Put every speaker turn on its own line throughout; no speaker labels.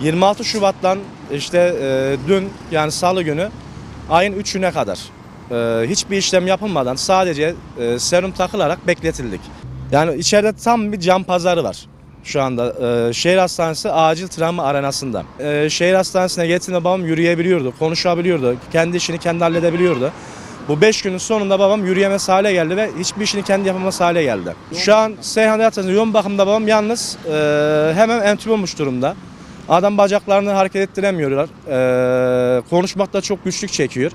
26 Şubat'tan işte e, dün yani salı günü ayın 3'üne kadar e, hiçbir işlem yapılmadan sadece e, serum takılarak bekletildik. Yani içeride tam bir cam pazarı var şu anda. E, şehir hastanesi acil travma arenasında. E, şehir hastanesine gittiğinde babam yürüyebiliyordu, konuşabiliyordu, kendi işini kendi halledebiliyordu. Bu 5 günün sonunda babam yürüyemez hale geldi ve hiçbir işini kendi yapamaz hale geldi. Şu an Seyhan Yatırı'nda yoğun bakımda babam yalnız e, hemen entübe olmuş durumda. Adam bacaklarını hareket ettiremiyorlar. E, konuşmakta çok güçlük çekiyor.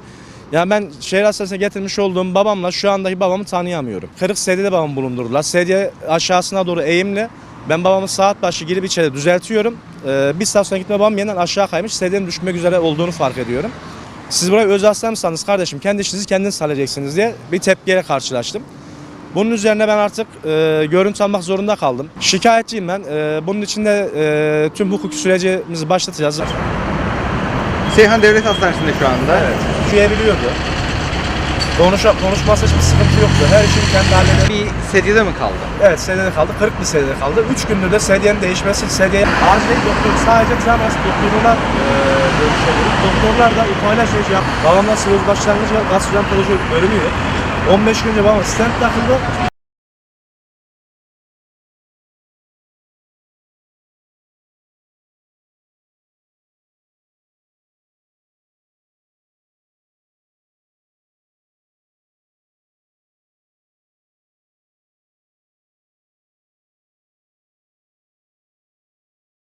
Yani ben şehir hastanesine getirmiş olduğum babamla şu andaki babamı tanıyamıyorum. Kırık sedyede babamı bulundurdular. Sedye aşağısına doğru eğimli. Ben babamı saat başı girip içeri düzeltiyorum. E, bir saat sonra gitme babam yeniden aşağı kaymış. Sedyenin düşmek üzere olduğunu fark ediyorum. Siz buraya öz hasta kardeşim? Kendi işinizi kendiniz halledeceksiniz diye bir tepkiye karşılaştım. Bunun üzerine ben artık e, görüntü almak zorunda kaldım. Şikayetçiyim ben. E, bunun için de e, tüm hukuki sürecimizi başlatacağız.
Seyhan Devlet Hastanesi'nde şu anda.
Evet. Okuyabiliyordu. Konuşa, konuşması hiçbir sıkıntı yoktu. Her işini kendi halleder.
Bir sedyede mi kaldı?
Evet sedyede kaldı. Kırık bir sedyede kaldı. Üç gündür de sedyenin değişmesi, sedyeye acil doktor sadece travmas doktoruna e. Doktorlar da ukala şey yaptı. Babamda sıvı başlangıcı ve gaz süren bölümüyor. 15 gün önce babama stent takıldı.